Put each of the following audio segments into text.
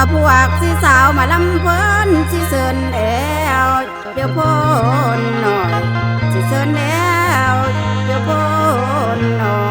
ก็พวกสีสาวมาลำเพินสีเสินแล้วเดี๋ยวพ้นหน่อยสีเสินแล้วเดี๋ยวพ้นหน่อย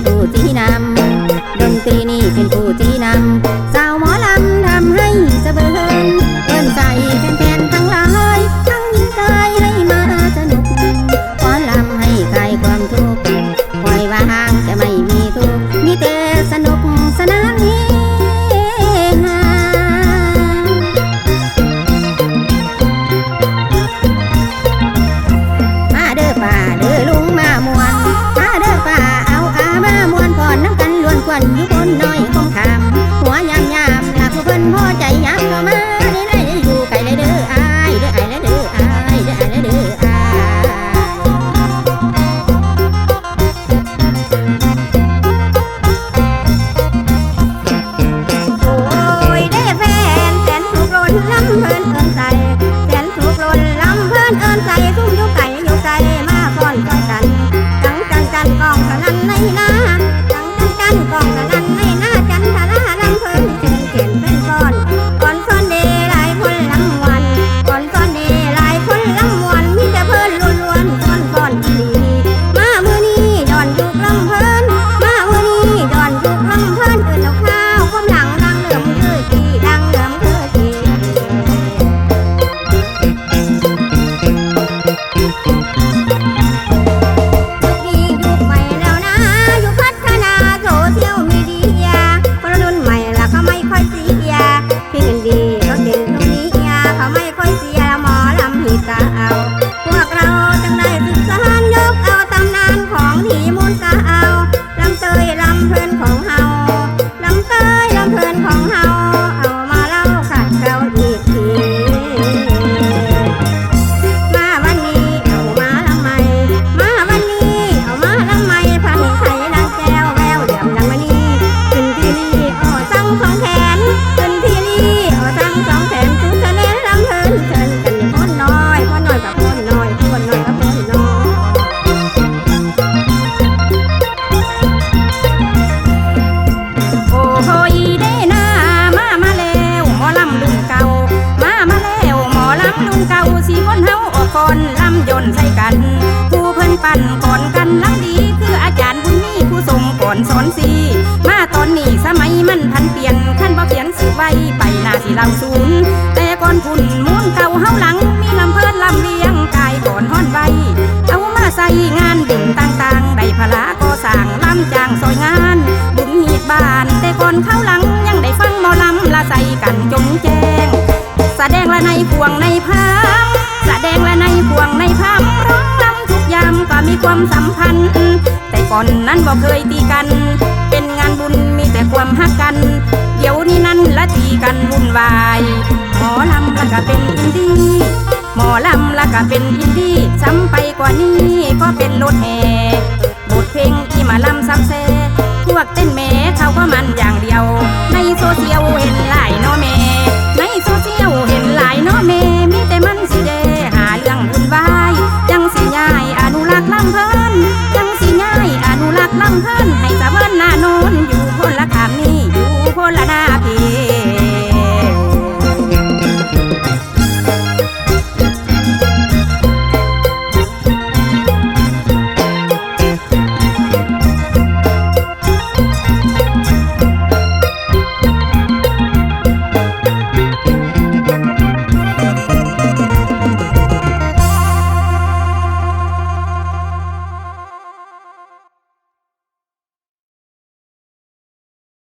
tu Yo te ปั่นก่อนกันลังดีคืออาจารย์บุญมีผู้ทรงก่อนสอนสีมาตอนนี้สมัยมันทันเปลี่ยนขั้นบ่เขียนสืบไว้ไปหน้าสิเราศูนแต่ก่อนคุณมุ่นเก่าเฮาหลัง มีลำเพินลำเลียงกายก่อนฮ้อนไวเอามาใส่งานดิ่งต่างๆ ได้พละก็สั่งลำจางซอยงาน บุญหีดบ้าน แต่ก่อนเข้าหลังยังได้ฟังหมอลำละใส่กันจงแจ้งแสดงละในพวงในพามแสดงละในพวงในพาม ความสัมพันธ์ แต่ก่อนนั้นบอกเคยตีกัน เป็นงานบุญมีแต่ความหักกัน เดี๋ยวนี้นั้นละตีกันวุ่นวาย หมอลำละก็เป็นอินดี้หมอลำละก็เป็นอินดี้ซ้ำไปกว่านี้ก็เป็นรถแห่บทเพลงที่มาลำซับเซพวกเต้นแม่เขาก็มันอย่างเดียว